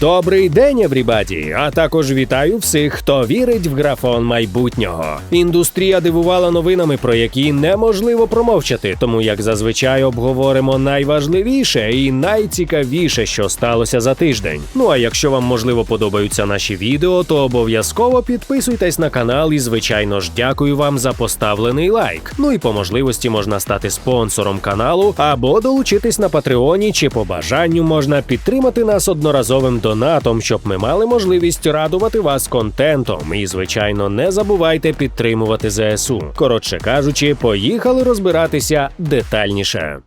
Добрий день, еврібаді! А також вітаю всіх, хто вірить в графон майбутнього. Індустрія дивувала новинами, про які неможливо промовчати, тому як зазвичай обговоримо найважливіше і найцікавіше, що сталося за тиждень. Ну а якщо вам можливо подобаються наші відео, то обов'язково підписуйтесь на канал і, звичайно ж, дякую вам за поставлений лайк. Ну і по можливості можна стати спонсором каналу або долучитись на Патреоні, чи по бажанню можна підтримати нас одноразовим донатом, щоб ми мали можливість радувати вас контентом. І, звичайно, не забувайте підтримувати ЗСУ. Коротше кажучи, поїхали розбиратися детальніше.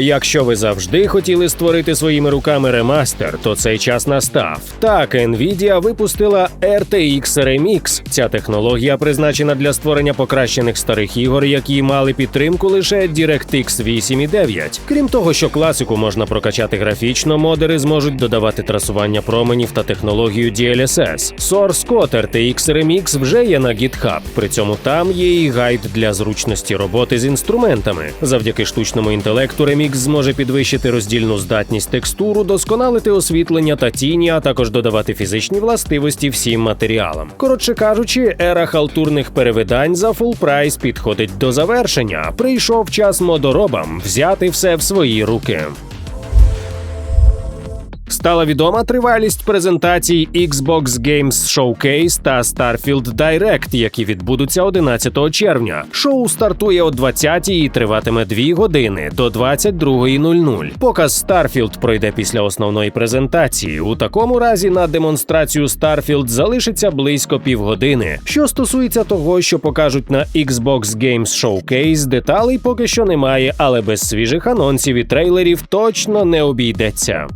Якщо ви завжди хотіли створити своїми руками ремастер, то цей час настав. Так, Nvidia випустила RTX Remix. Ця технологія призначена для створення покращених старих ігор, які мали підтримку лише DirectX 8.9. Крім того, що класику можна прокачати графічно, модери зможуть додавати трасування променів та технологію DLSS. Source Code RTX Remix вже є на GitHub. При цьому там є і гайд для зручності роботи з інструментами. Завдяки штучному інтелекту Remix зможе підвищити роздільну здатність текстуру, досконалити освітлення та тіні, а також додавати фізичні властивості всім матеріалам. Коротше кажучи, ера халтурних перевидань за фул прайс підходить до завершення. Прийшов час модоробам взяти все в свої руки. Стала відома тривалість презентацій Xbox Games Showcase та Starfield Direct, які відбудуться 11 червня. Шоу стартує о 20 і триватиме 2 години до 22.00. Показ Starfield пройде після основної презентації. У такому разі на демонстрацію Starfield залишиться близько півгодини. Що стосується того, що покажуть на Xbox Games Showcase, деталей поки що немає, але без свіжих анонсів і трейлерів точно не обійдеться.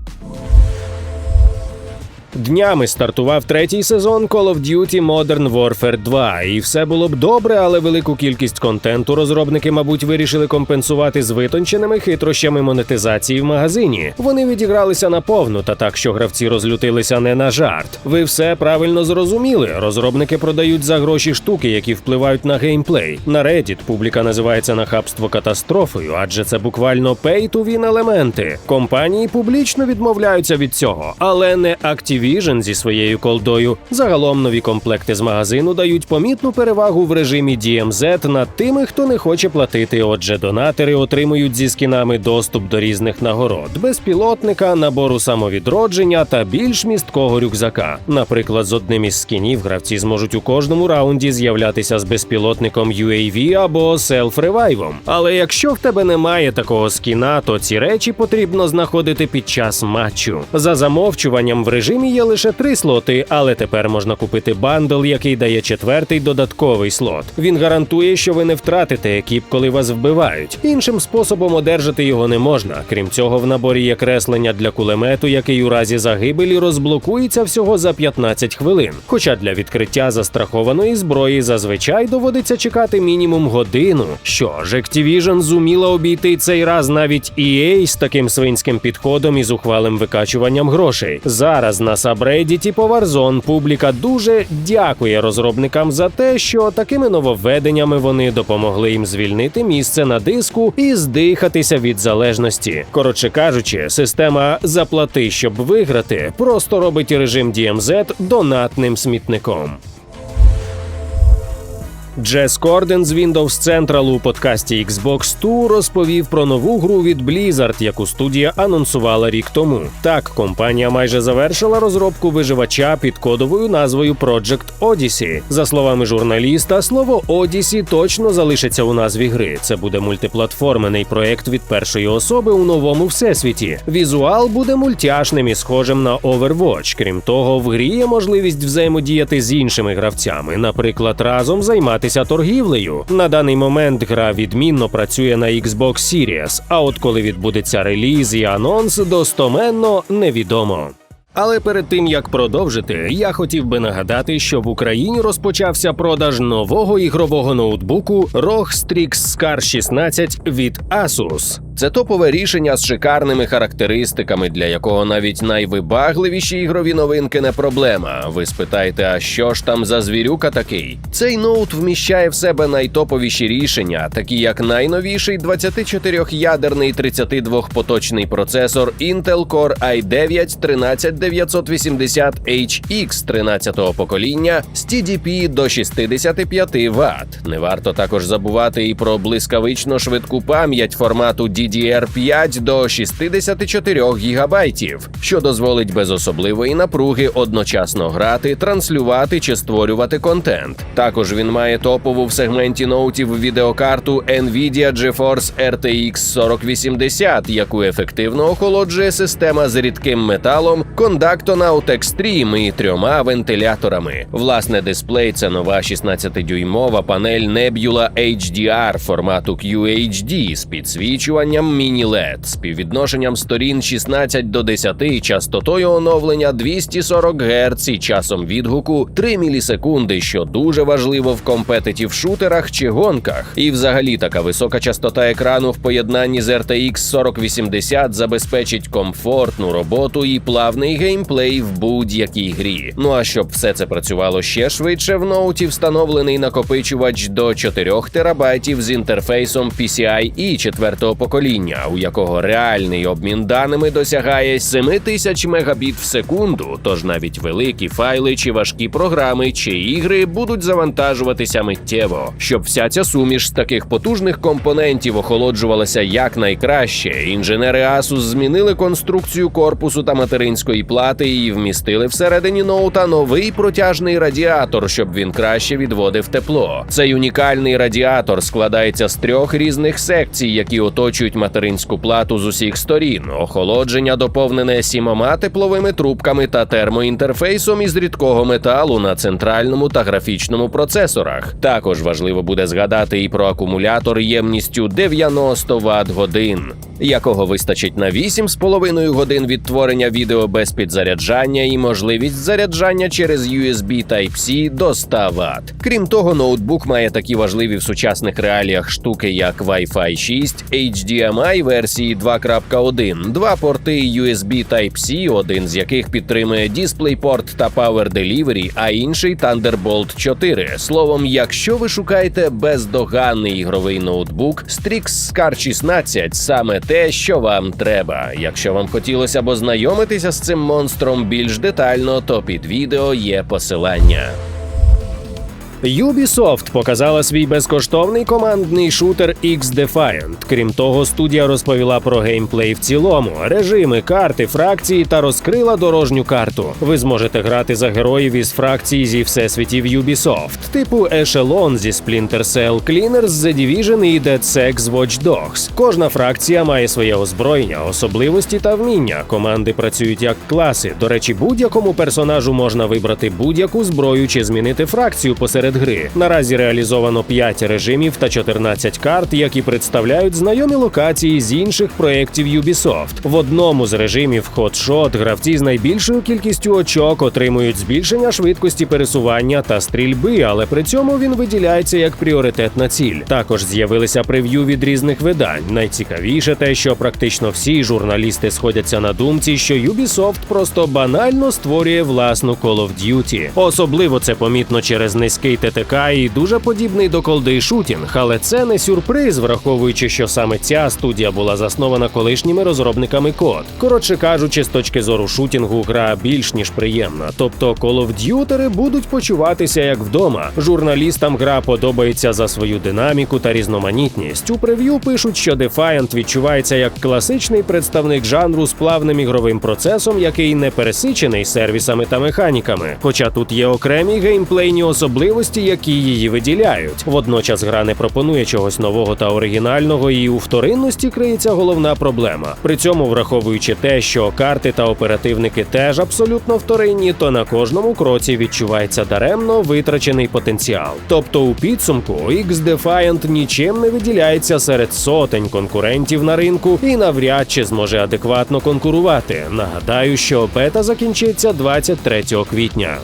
Днями стартував третій сезон Call of Duty Modern Warfare 2, і все було б добре, але велику кількість контенту розробники, мабуть, вирішили компенсувати з витонченими хитрощами монетизації в магазині. Вони відігралися наповну, та так, що гравці розлютилися не на жарт. Ви все правильно зрозуміли. Розробники продають за гроші штуки, які впливають на геймплей. На Reddit публіка називається нахабство катастрофою, адже це буквально pay-to-win елементи. Компанії публічно відмовляються від цього, але не активі. Activision зі своєю колдою. Загалом нові комплекти з магазину дають помітну перевагу в режимі DMZ над тими, хто не хоче платити. Отже, донатори отримують зі скінами доступ до різних нагород, безпілотника, набору самовідродження та більш місткого рюкзака. Наприклад, з одним із скінів гравці зможуть у кожному раунді з'являтися з безпілотником UAV або селф-ревайвом. Але якщо в тебе немає такого скіна, то ці речі потрібно знаходити під час матчу. За замовчуванням в режимі є лише три слоти, але тепер можна купити бандл, який дає четвертий додатковий слот. Він гарантує, що ви не втратите екіп, коли вас вбивають. Іншим способом одержати його не можна. Крім цього, в наборі є креслення для кулемету, який у разі загибелі розблокується всього за 15 хвилин. Хоча для відкриття застрахованої зброї зазвичай доводиться чекати мінімум годину. Що ж, Activision зуміла обійти цей раз навіть EA з таким свинським підходом і зухвалим викачуванням грошей. Зараз на сабреддіті по Warzone публіка дуже дякує розробникам за те, що такими нововведеннями вони допомогли їм звільнити місце на диску і здихатися від залежності. Коротше кажучи, система заплати, щоб виграти, просто робить режим DMZ донатним смітником. Джес Корден з Windows Central у подкасті Xbox 2 розповів про нову гру від Blizzard, яку студія анонсувала рік тому. Так, компанія майже завершила розробку виживача під кодовою назвою Project Odyssey. За словами журналіста, слово Odyssey точно залишиться у назві гри. Це буде мультиплатформений проект від першої особи у новому всесвіті. Візуал буде мультяшним і схожим на Overwatch. Крім того, в грі є можливість взаємодіяти з іншими гравцями, наприклад, разом займати займатися торгівлею. На даний момент гра відмінно працює на Xbox Series, а от коли відбудеться реліз і анонс, достоменно невідомо. Але перед тим як продовжити, я хотів би нагадати, що в Україні розпочався продаж нового ігрового ноутбуку ROG Strix Scar 16 від Asus. Це топове рішення з шикарними характеристиками, для якого навіть найвибагливіші ігрові новинки не проблема. Ви спитаєте, а що ж там за звірюка такий? Цей ноут вміщає в себе найтоповіші рішення, такі як найновіший 24-ядерний 32-поточний процесор Intel Core i9 13980HX 13-го покоління з TDP до 65 Вт. Не варто також забувати і про блискавично швидку пам'ять формату DDR5 до 64 ГБ, що дозволить без особливої напруги одночасно грати, транслювати чи створювати контент. Також він має топову в сегменті ноутів відеокарту Nvidia GeForce RTX 4080, яку ефективно охолоджує система з рідким металом Conductonaut Extreme і трьома вентиляторами. Власне, дисплей це нова 16-дюймова панель Nebula HDR формату QHD з підсвічуванням міні-LED, співвідношенням сторін 16 до 10, частотою оновлення 240 Гц і часом відгуку 3 мілісекунди, що дуже важливо в компетитів шутерах чи гонках. І взагалі така висока частота екрану в поєднанні з RTX 4080 забезпечить комфортну роботу і плавний геймплей в будь-якій грі. Ну а щоб все це працювало ще швидше, в ноуті встановлений накопичувач до 4 терабайтів з інтерфейсом PCIe 4 покоління, у якого реальний обмін даними досягає 7000 мегабіт в секунду. Тож навіть великі файли чи важкі програми чи ігри будуть завантажуватися миттєво. Щоб вся ця суміш з таких потужних компонентів охолоджувалася якнайкраще. Інженери Asus змінили конструкцію корпусу та материнської плати і вмістили всередині ноута новий протяжний радіатор, щоб він краще відводив тепло. Цей унікальний радіатор складається з трьох різних секцій, які оточують материнську плату з усіх сторін. Охолодження доповнене сімома тепловими трубками та термоінтерфейсом із рідкого металу на центральному та графічному процесорах. Також важливо буде згадати і про акумулятор ємністю 90 Вт годин. Якого вистачить на 8,5 годин відтворення відео без підзаряджання і можливість заряджання через USB Type-C до 100 Вт. Крім того, ноутбук має такі важливі в сучасних реаліях штуки, як Wi-Fi 6, HDMI версії 2.1, два порти USB Type-C, один з яких підтримує DisplayPort та Power Delivery, а інший Thunderbolt 4. Словом, якщо ви шукаєте бездоганний ігровий ноутбук, Strix Scar 16 саме те, що вам треба. Якщо вам хотілося б ознайомитися з цим монстром більш детально, то під відео є посилання. Ubisoft показала свій безкоштовний командний шутер X-Defiant. Крім того, студія розповіла про геймплей в цілому, режими, карти, фракції та розкрила дорожню карту. Ви зможете грати за героїв із фракцій зі всесвітів Ubisoft, типу Echelon зі Splinter Cell, Cleaners з The Division і DeadSec з Watch Dogs. Кожна фракція має своє озброєння, особливості та вміння. Команди працюють як класи. До речі, будь-якому персонажу можна вибрати будь-яку зброю чи змінити фракцію посеред гри. Наразі реалізовано 5 режимів та 14 карт, які представляють знайомі локації з інших проєктів Ubisoft. В одному з режимів Hotshot гравці з найбільшою кількістю очок отримують збільшення швидкості пересування та стрільби, але при цьому він виділяється як пріоритетна ціль. Також з'явилися прев'ю від різних видань. Найцікавіше те, що практично всі журналісти сходяться на думці, що Ubisoft просто банально створює власну Call of Duty. Особливо це помітно через низький ТТК і дуже подібний до колди шутінг, але це не сюрприз, враховуючи, що саме ця студія була заснована колишніми розробниками код. Коротше кажучи, з точки зору шутінгу, гра більш ніж приємна. Тобто of будуть почуватися як вдома. Журналістам гра подобається за свою динаміку та різноманітність. У прев'ю пишуть, що Defiant відчувається як класичний представник жанру з плавним ігровим процесом, який не пересичений сервісами та механіками. Хоча тут є окремі геймплейні особливості, які її виділяють. Водночас гра не пропонує чогось нового та оригінального, і у вторинності криється головна проблема. При цьому, враховуючи те, що карти та оперативники теж абсолютно вторинні, то на кожному кроці відчувається даремно витрачений потенціал. Тобто, у підсумку X-Defiant нічим не виділяється серед сотень конкурентів на ринку і навряд чи зможе адекватно конкурувати. Нагадаю, що бета закінчиться 23 квітня.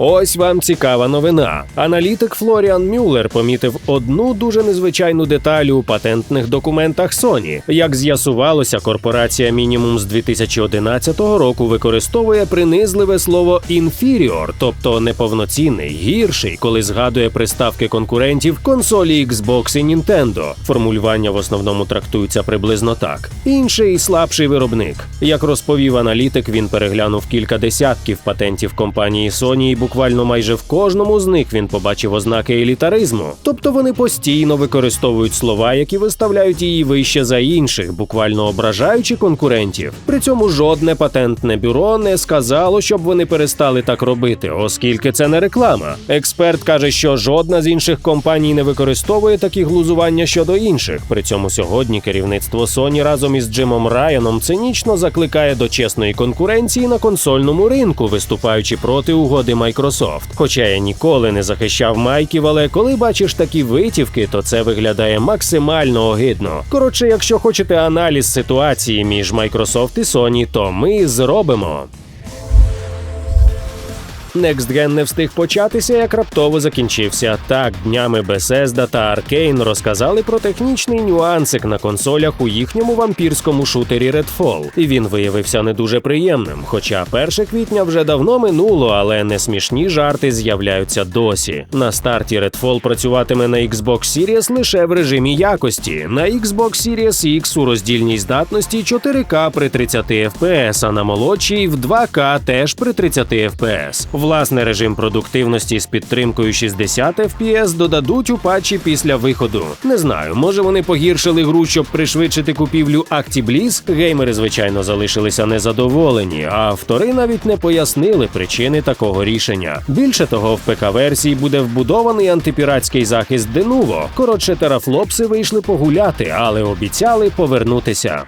Ось вам цікава новина. Аналітик Флоріан Мюллер помітив одну дуже незвичайну деталь у патентних документах Sony. Як з'ясувалося, корпорація мінімум з 2011 року використовує принизливе слово «inferior», тобто неповноцінний, гірший, коли згадує приставки конкурентів консолі Xbox і Nintendo. Формулювання в основному трактуються приблизно так: інший слабший виробник. Як розповів аналітик, він переглянув кілька десятків патентів компанії Sony, і буквально майже в кожному з них він побачив ознаки елітаризму. Тобто вони постійно використовують слова, які виставляють її вище за інших, буквально ображаючи конкурентів. При цьому жодне патентне бюро не сказало, щоб вони перестали так робити, оскільки це не реклама. Експерт каже, що жодна з інших компаній не використовує такі глузування щодо інших. При цьому сьогодні керівництво Sony разом із Джимом Райаном цинічно закликає до чесної конкуренції на консольному ринку, виступаючи проти угоди Microsoft. Хоча я ніколи не захищав майків, але коли бачиш такі витівки, то це виглядає максимально огидно. Коротше, якщо хочете аналіз ситуації між Microsoft і Sony, то ми зробимо. Gen не встиг початися, як раптово закінчився. Так, днями Bethesda та Arkane розказали про технічний нюансик на консолях у їхньому вампірському шутері Redfall. І він виявився не дуже приємним. Хоча 1 квітня вже давно минуло, але несмішні жарти з'являються досі. На старті Redfall працюватиме на Xbox Series лише в режимі якості. На Xbox Series X у роздільній здатності 4К при 30 FPS, а на молодшій в 2К теж при 30 FPS. Власне, режим продуктивності з підтримкою 60 FPS додадуть у патчі після виходу. Не знаю, може вони погіршили гру, щоб пришвидшити купівлю ActiBliss? Геймери, звичайно, залишилися незадоволені, а автори навіть не пояснили причини такого рішення. Більше того, в ПК-версії буде вбудований антипіратський захист Denuvo. Коротше, терафлопси вийшли погуляти, але обіцяли повернутися.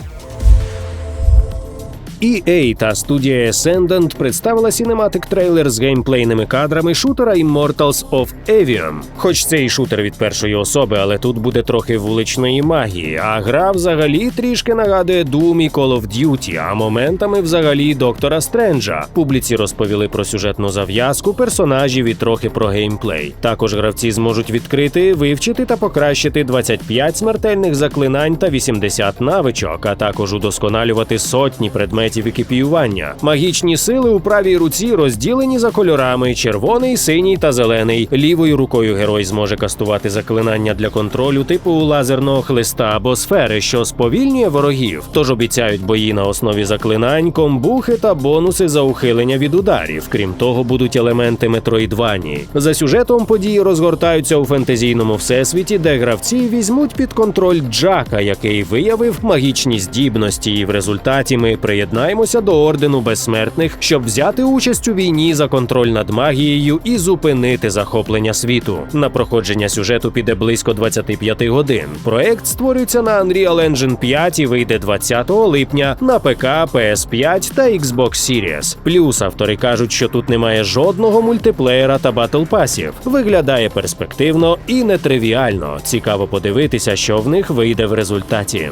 EA та студія Ascendant представила сінематик трейлер з геймплейними кадрами шутера Immortals of Avium. Хоч це і шутер від першої особи, але тут буде трохи вуличної магії. А гра взагалі трішки нагадує Doom і Call of Duty, а моментами взагалі доктора Стренджа. Публіці розповіли про сюжетну зав'язку, персонажів і трохи про геймплей. Також гравці зможуть відкрити, вивчити та покращити 25 смертельних заклинань та 80 навичок, а також удосконалювати сотні предметів екіпіювання. Магічні сили у правій руці розділені за кольорами: червоний, синій та зелений. Лівою рукою герой зможе кастувати заклинання для контролю типу лазерного хлиста або сфери, що сповільнює ворогів. Тож обіцяють бої на основі заклинань, комбухи та бонуси за ухилення від ударів. Крім того, будуть елементи метроїдвані. За сюжетом події розгортаються у фентезійному всесвіті, де гравці візьмуть під контроль Джака, який виявив магічні здібності, і в результаті ми приєднаємося до ордену безсмертних, щоб взяти участь у війні за контроль над магією і зупинити захоплення світу. На проходження сюжету піде близько 25 годин. Проект створюється на Unreal Engine 5 і вийде 20 липня на ПК, PS5 та Xbox Series. Плюс автори кажуть, що тут немає жодного мультиплеєра та батлпасів. Виглядає перспективно і нетривіально. Цікаво подивитися, що в них вийде в результаті.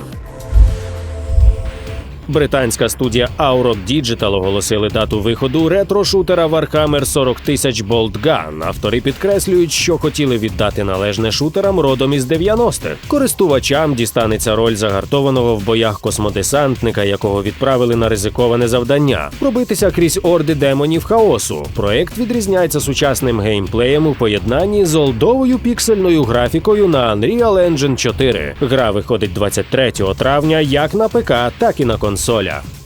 Британська студія Aurok Digital оголосили дату виходу ретро-шутера Warhammer 40 тисяч Bolt Gun. Автори підкреслюють, що хотіли віддати належне шутерам родом із 90-х. Користувачам дістанеться роль загартованого в боях космодесантника, якого відправили на ризиковане завдання пробитися крізь орди демонів хаосу. Проект відрізняється сучасним геймплеєм у поєднанні з олдовою піксельною графікою на Unreal Engine 4. Гра виходить 23 травня як на ПК, так і на консолях.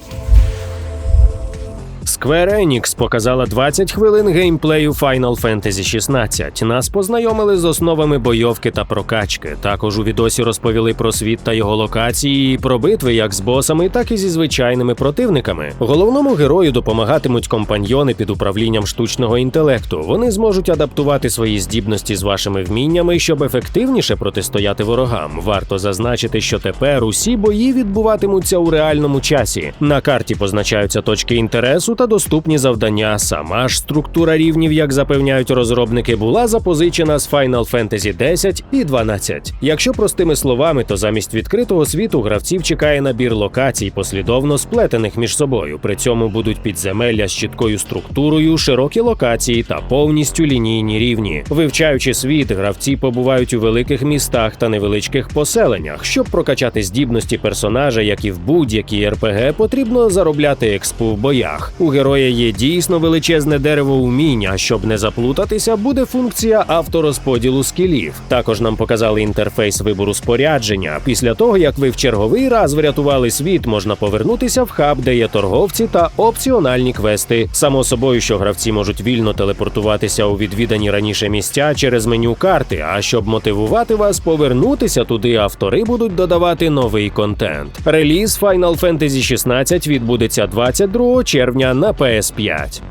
Square Enix показала 20 хвилин геймплею Final Fantasy 16. Нас познайомили з основами бойовки та прокачки. Також у відосі розповіли про світ та його локації, і про битви як з босами, так і зі звичайними противниками. Головному герою допомагатимуть компаньйони під управлінням штучного інтелекту. Вони зможуть адаптувати свої здібності з вашими вміннями, щоб ефективніше протистояти ворогам. Варто зазначити, що тепер усі бої відбуватимуться у реальному часі. На карті позначаються точки інтересу та доступні завдання. Сама ж структура рівнів, як запевняють розробники, була запозичена з Final Fantasy 10 і 12. Якщо простими словами, то замість відкритого світу гравців чекає набір локацій, послідовно сплетених між собою. При цьому будуть підземелля з чіткою структурою, широкі локації та повністю лінійні рівні. Вивчаючи світ, гравці побувають у великих містах та невеличких поселеннях. Щоб прокачати здібності персонажа, як і в будь-якій РПГ, потрібно заробляти експу в боях. У героя є дійсно величезне дерево уміння. Щоб не заплутатися, буде функція авторозподілу скілів. Також нам показали інтерфейс вибору спорядження. Після того, як ви в черговий раз врятували світ, можна повернутися в хаб, де є торговці та опціональні квести. Само собою, що гравці можуть вільно телепортуватися у відвідані раніше місця через меню карти. А щоб мотивувати вас повернутися туди, автори будуть додавати новий контент. Реліз Final Fantasy 16 відбудеться 22 червня на PS5.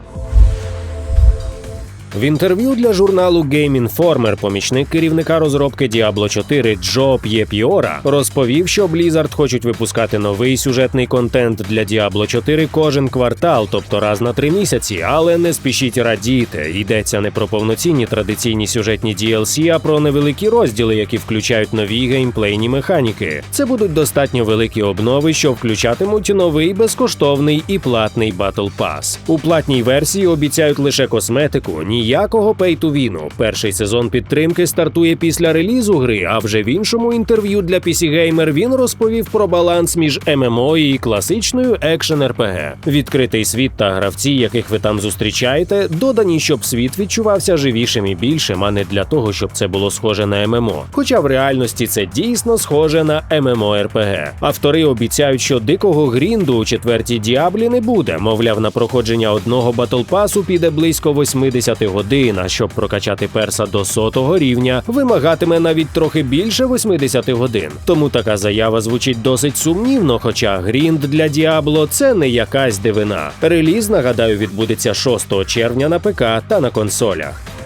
В інтерв'ю для журналу Game Informer помічник керівника розробки Diablo 4 Джо П'єпіора розповів, що Blizzard хочуть випускати новий сюжетний контент для Diablo 4 кожен квартал, тобто раз на три місяці. Але не спішіть радіти. Йдеться не про повноцінні традиційні сюжетні DLC, а про невеликі розділи, які включають нові геймплейні механіки. Це будуть достатньо великі обнови, що включатимуть новий безкоштовний і платний Battle Pass. У платній версії обіцяють лише косметику. Ніякого пейту-віну. Перший сезон підтримки стартує після релізу гри. А вже в іншому інтерв'ю для PC Gamer він розповів про баланс між ММО і класичною екшен РПГ. Відкритий світ та гравці, яких ви там зустрічаєте, додані, щоб світ відчувався живішим і більшим, а не для того, щоб це було схоже на ММО. Хоча в реальності це дійсно схоже на ММО РПГ. Автори обіцяють, що дикого грінду у четвертій діаблі не буде. Мовляв, на проходження одного батлпасу піде близько 80 годин, а щоб прокачати перса до сотого рівня, вимагатиме навіть трохи більше 80 годин. Тому така заява звучить досить сумнівно, хоча грінд для Діабло це не якась дивина. Реліз, нагадаю, відбудеться 6 червня на ПК та на консолях.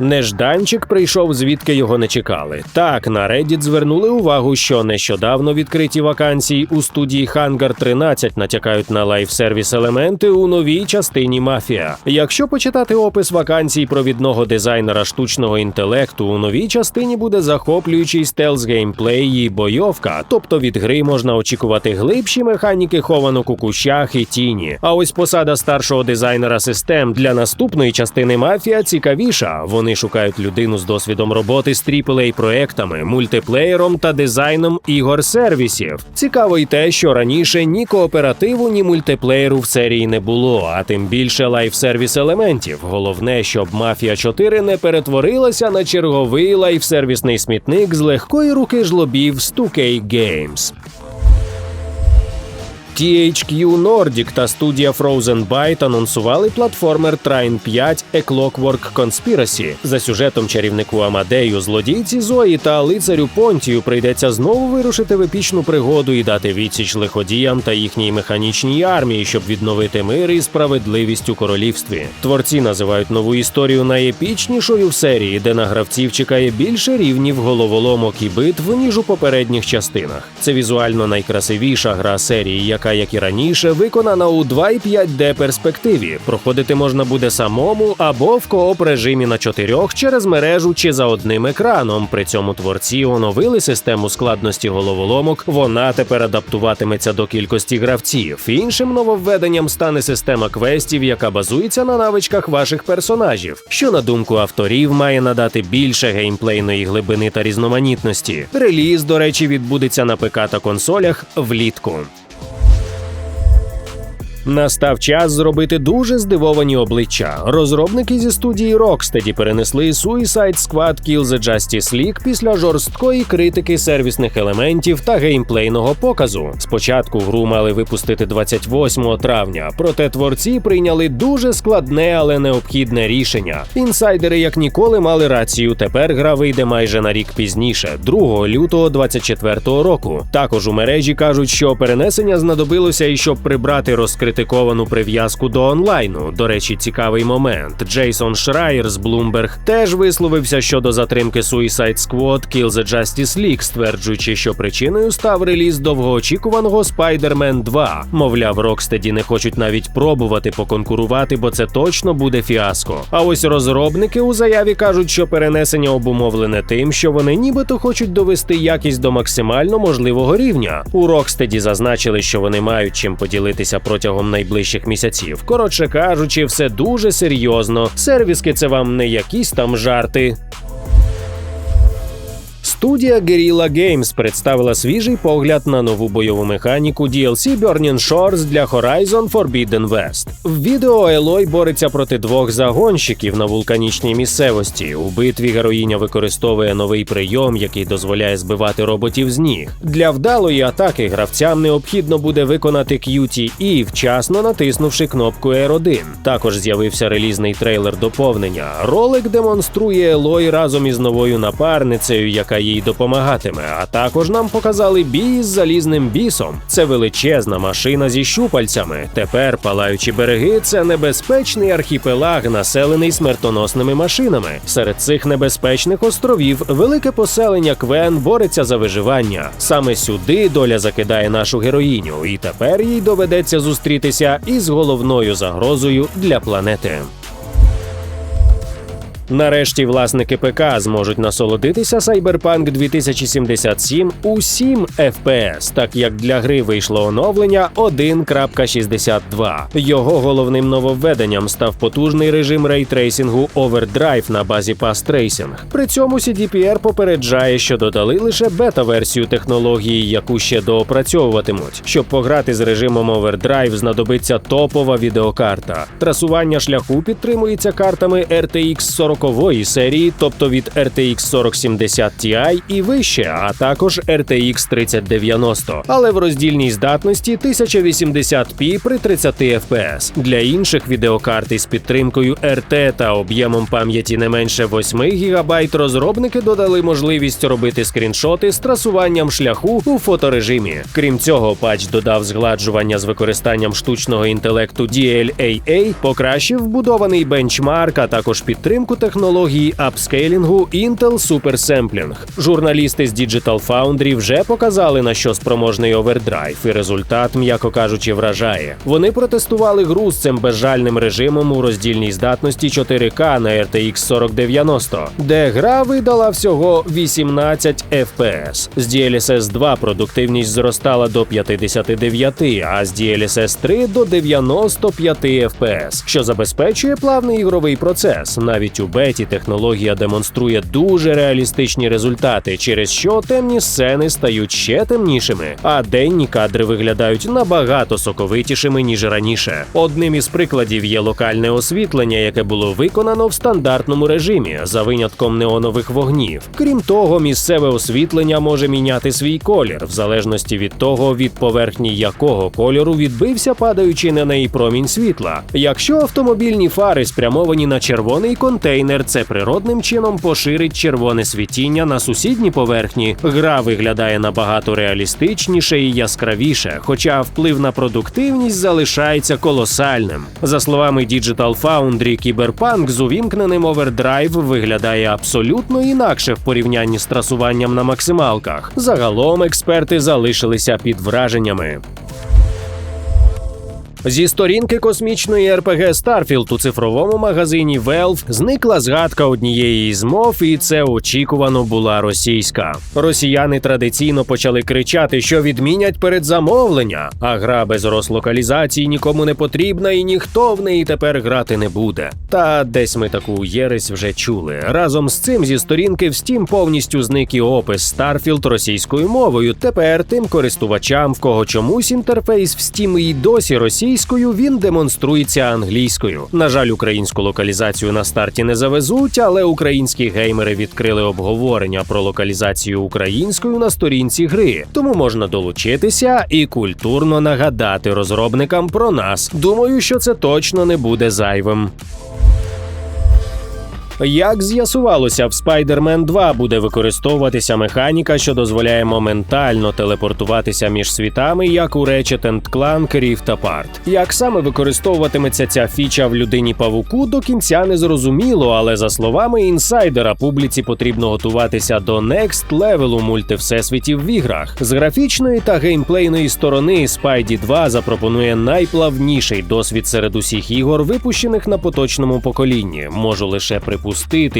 Нежданчик прийшов звідки його не чекали. Так, на Reddit звернули увагу, що нещодавно відкриті вакансії у студії Hangar 13 натякають на лайфсервіс елементи у новій частині мафія. Якщо почитати опис вакансій провідного дизайнера штучного інтелекту, у новій частині буде захоплюючий стелс геймплей і бойовка, тобто від гри можна очікувати глибші механіки хованок у кущах і тіні. А ось посада старшого дизайнера систем для наступної частини мафія цікавіша. Вони шукають людину з досвідом роботи з aaa проектами, мультиплеєром та дизайном ігор сервісів. Цікаво й те, що раніше ні кооперативу, ні мультиплеєру в серії не було, а тим більше лайфсервіс елементів. Головне, щоб мафія 4 не перетворилася на черговий лайфсервісний смітник з легкої руки жлобів з 2K Games. THQ Nordic та студія Frozen Byte анонсували платформер Trine 5 A Clockwork Conspiracy. За сюжетом чарівнику Амадею, злодійці Зої та лицарю Понтію прийдеться знову вирушити в епічну пригоду і дати відсіч лиходіям та їхній механічній армії, щоб відновити мир і справедливість у королівстві. Творці називають нову історію найепічнішою в серії, де на гравців чекає більше рівнів головоломок і битв ніж у попередніх частинах. Це візуально найкрасивіша гра серії, яка як і раніше, виконана у 2,5D перспективі. Проходити можна буде самому або в кооп режимі на чотирьох через мережу чи за одним екраном. При цьому творці оновили систему складності головоломок. Вона тепер адаптуватиметься до кількості гравців. Іншим нововведенням стане система квестів, яка базується на навичках ваших персонажів, що на думку авторів має надати більше геймплейної глибини та різноманітності. Реліз, до речі, відбудеться на ПК та консолях влітку. Настав час зробити дуже здивовані обличчя. Розробники зі студії Rocksteady перенесли Suicide Squad Kill the Justice League після жорсткої критики сервісних елементів та геймплейного показу. Спочатку гру мали випустити 28 травня, проте творці прийняли дуже складне, але необхідне рішення. Інсайдери, як ніколи, мали рацію. Тепер гра вийде майже на рік пізніше, 2 лютого 2024 року. Також у мережі кажуть, що перенесення знадобилося і щоб прибрати розкрите практиковану прив'язку до онлайну. До речі, цікавий момент. Джейсон Шрайер з Bloomberg теж висловився щодо затримки Suicide Squad Kill the Justice League, стверджуючи, що причиною став реліз довгоочікуваного Spider-Man 2. Мовляв, Rocksteady не хочуть навіть пробувати поконкурувати, бо це точно буде фіаско. А ось розробники у заяві кажуть, що перенесення обумовлене тим, що вони нібито хочуть довести якість до максимально можливого рівня. У Rocksteady зазначили, що вони мають чим поділитися протягом найближчих місяців. Коротше кажучи, все дуже серйозно. Сервіски це вам не якісь там жарти. Студія Guerrilla Games представила свіжий погляд на нову бойову механіку DLC Burning Shores для Horizon Forbidden West. В відео Елой бореться проти двох загонщиків на вулканічній місцевості. У битві героїня використовує новий прийом, який дозволяє збивати роботів з ніг. Для вдалої атаки гравцям необхідно буде виконати QTE, вчасно натиснувши кнопку R1. Також з'явився релізний трейлер доповнення. Ролик демонструє Елой разом із новою напарницею, яка їй допомагатиме. А також нам показали бій з залізним бісом. Це величезна машина зі щупальцями. Тепер палаючі береги це небезпечний архіпелаг, населений смертоносними машинами. Серед цих небезпечних островів велике поселення Квен бореться за виживання. Саме сюди доля закидає нашу героїню, і тепер їй доведеться зустрітися із головною загрозою для планети. Нарешті власники ПК зможуть насолодитися Cyberpunk 2077 у 7 FPS, так як для гри вийшло оновлення 1.62. Його головним нововведенням став потужний режим рейтрейсингу Overdrive на базі Path Tracing. При цьому CDPR попереджає, що додали лише бета-версію технології, яку ще доопрацьовуватимуть. Щоб пограти з режимом Overdrive, знадобиться топова відеокарта. Трасування шляху підтримується картами RTX 40 серії, тобто від RTX 4070 Ti і вище, а також RTX 3090, але в роздільній здатності 1080p при 30 FPS. Для інших відеокарт із підтримкою RT та об'ємом пам'яті не менше 8 ГБ розробники додали можливість робити скріншоти з трасуванням шляху у фоторежимі. Крім цього, патч додав згладжування з використанням штучного інтелекту DLAA, покращив вбудований бенчмарк, а також підтримку технології апскейлінгу Intel Super Sampling. Журналісти з Digital Foundry вже показали на що спроможний овердрайв, і результат, м'яко кажучи, вражає. Вони протестували гру з цим безжальним режимом у роздільній здатності 4К на RTX 4090, де гра видала всього 18 FPS. З DLSS 2 продуктивність зростала до 59, а з DLSS 3 до 95 FPS, що забезпечує плавний ігровий процес. Навіть у беті технологія демонструє дуже реалістичні результати, через що темні сцени стають ще темнішими, а денні кадри виглядають набагато соковитішими ніж раніше. Одним із прикладів є локальне освітлення, яке було виконано в стандартному режимі за винятком неонових вогнів. Крім того, місцеве освітлення може міняти свій колір в залежності від того, від поверхні якого кольору відбився падаючи на неї промінь світла. Якщо автомобільні фари спрямовані на червоний контейнер, це природним чином поширить червоне світіння на сусідні поверхні. Гра виглядає набагато реалістичніше і яскравіше, хоча вплив на продуктивність залишається колосальним. За словами Digital Foundry, кіберпанк з увімкненим овердрайв виглядає абсолютно інакше в порівнянні з трасуванням на максималках. Загалом експерти залишилися під враженнями. Зі сторінки космічної РПГ Starfield у цифровому магазині Valve зникла згадка однієї із мов, і це очікувано була російська. Росіяни традиційно почали кричати, що відмінять передзамовлення, а гра без рослокалізації нікому не потрібна, і ніхто в неї тепер грати не буде. Та десь ми таку єресь вже чули. Разом з цим зі сторінки в Steam повністю зник і опис Starfield російською мовою. Тепер тим користувачам, в кого чомусь інтерфейс в Steam і досі російською, він демонструється англійською. На жаль, українську локалізацію на старті не завезуть, але українські геймери відкрили обговорення про локалізацію українською на сторінці гри. Тому можна долучитися і культурно нагадати розробникам про нас. Думаю, що це точно не буде зайвим. Як з'ясувалося, в Spider-Man 2 буде використовуватися механіка, що дозволяє моментально телепортуватися між світами, як у Ratchet Clank Rift Apart. Як саме використовуватиметься ця фіча в людині павуку, до кінця не зрозуміло, але за словами інсайдера, публіці потрібно готуватися до next левелу мультивсесвітів в іграх. З графічної та геймплейної сторони Spidey 2 запропонує найплавніший досвід серед усіх ігор, випущених на поточному поколінні. Можу лише припустити,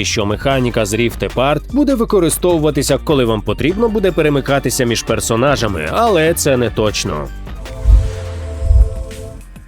що механіка з Rift Apart буде використовуватися, коли вам потрібно буде перемикатися між персонажами, але це не точно.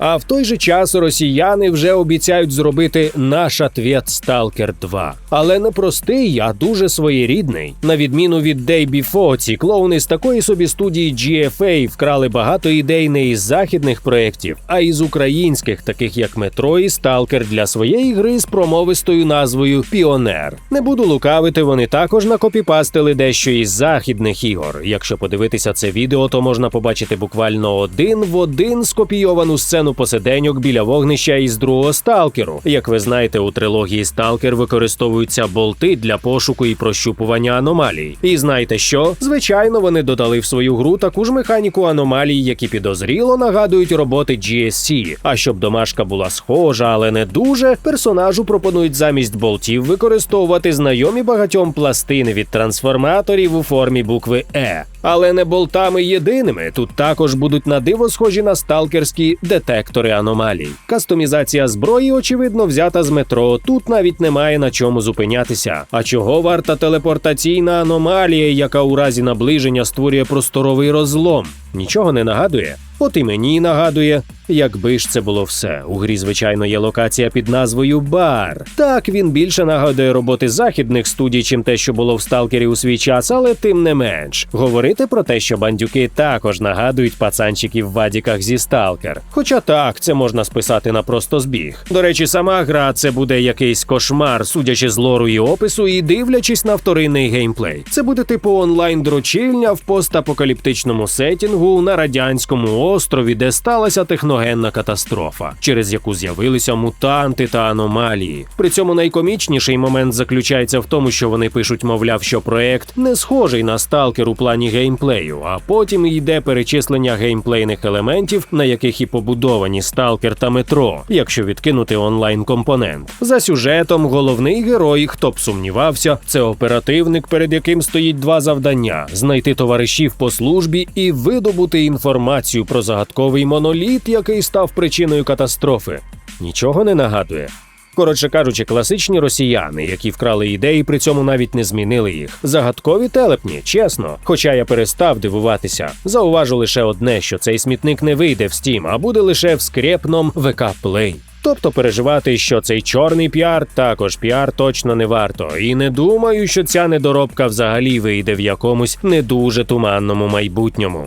А в той же час росіяни вже обіцяють зробити наш ответ Stalker 2. Але не простий, а дуже своєрідний. На відміну від Day Before, ці клоуни з такої собі студії GFA вкрали багато ідей не із західних проєктів, а із українських, таких як Метро і Stalker для своєї гри з промовистою назвою Піонер. Не буду лукавити, вони також накопіпастили дещо із західних ігор. Якщо подивитися це відео, то можна побачити буквально один в один скопійовану сцену посиденьок біля вогнища із другого сталкеру. Як ви знаєте, у трилогії Сталкер використовуються болти для пошуку і прощупування аномалій. І знаєте що? Звичайно, вони додали в свою гру таку ж механіку аномалій, які підозріло нагадують роботи GSC. А щоб домашка була схожа, але не дуже, персонажу пропонують замість болтів використовувати знайомі багатьом пластини від трансформаторів у формі букви Е. Але не болтами єдиними. Тут також будуть на диво схожі на сталкерські детектори аномалій. Кастомізація зброї, очевидно, взята з метро. Тут навіть немає на чому зупинятися. А чого варта телепортаційна аномалія, яка у разі наближення створює просторовий розлом? Нічого не нагадує. От і мені нагадує, якби ж це було все. У грі, звичайно, є локація під назвою Бар. Так він більше нагадує роботи західних студій, чим те, що було в сталкері у свій час, але тим не менш. Говорити про те, що бандюки також нагадують пацанчиків в вадіках зі сталкер. Хоча так, це можна списати на просто збіг. До речі, сама гра це буде якийсь кошмар, судячи з лору і опису, і дивлячись на вторинний геймплей. Це буде типу онлайн дрочильня в постапокаліптичному сетінгу на радянському острові, де сталася техногенна катастрофа, через яку з'явилися мутанти та аномалії. При цьому найкомічніший момент заключається в тому, що вони пишуть, мовляв, що проект не схожий на сталкер у плані геймплею, а потім йде перечислення геймплейних елементів, на яких і побудовані сталкер та метро, якщо відкинути онлайн компонент. За сюжетом головний герой, хто б сумнівався, це оперативник, перед яким стоїть два завдання: знайти товаришів по службі і видобути інформацію про загадковий моноліт, який став причиною катастрофи. Нічого не нагадує. Коротше кажучи, класичні росіяни, які вкрали ідеї, при цьому навіть не змінили їх. Загадкові телепні, чесно. Хоча я перестав дивуватися. Зауважу лише одне, що цей смітник не вийде в Steam, а буде лише в скрепном ВК Play. Тобто переживати, що цей чорний піар також піар точно не варто. І не думаю, що ця недоробка взагалі вийде в якомусь не дуже туманному майбутньому.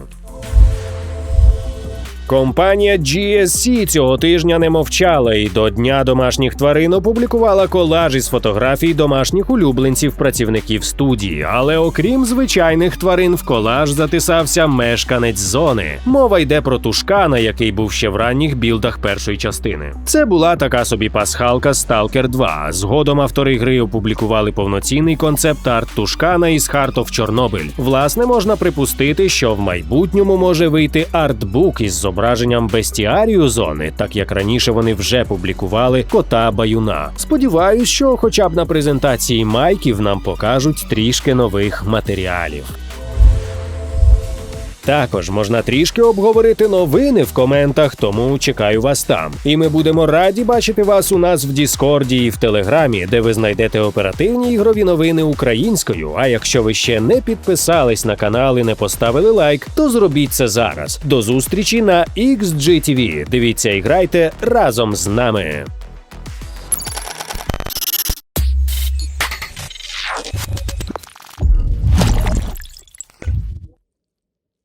Компанія GSC цього тижня не мовчала і до дня домашніх тварин опублікувала колаж із фотографій домашніх улюбленців працівників студії. Але окрім звичайних тварин, в колаж затисався мешканець зони. Мова йде про тушкана, який був ще в ранніх білдах першої частини. Це була така собі пасхалка Stalker 2. Згодом автори гри опублікували повноцінний концепт арт тушкана із of Чорнобиль. Власне, можна припустити, що в майбутньому може вийти артбук із зображенням бестіарію зони, так як раніше вони вже публікували кота баюна. Сподіваюсь, що хоча б на презентації майків нам покажуть трішки нових матеріалів. Також можна трішки обговорити новини в коментах, тому чекаю вас там. І ми будемо раді бачити вас у нас в Діскорді і в Телеграмі, де ви знайдете оперативні ігрові новини українською. А якщо ви ще не підписались на канал і не поставили лайк, то зробіть це зараз. До зустрічі на XGTV. Дивіться і грайте разом з нами.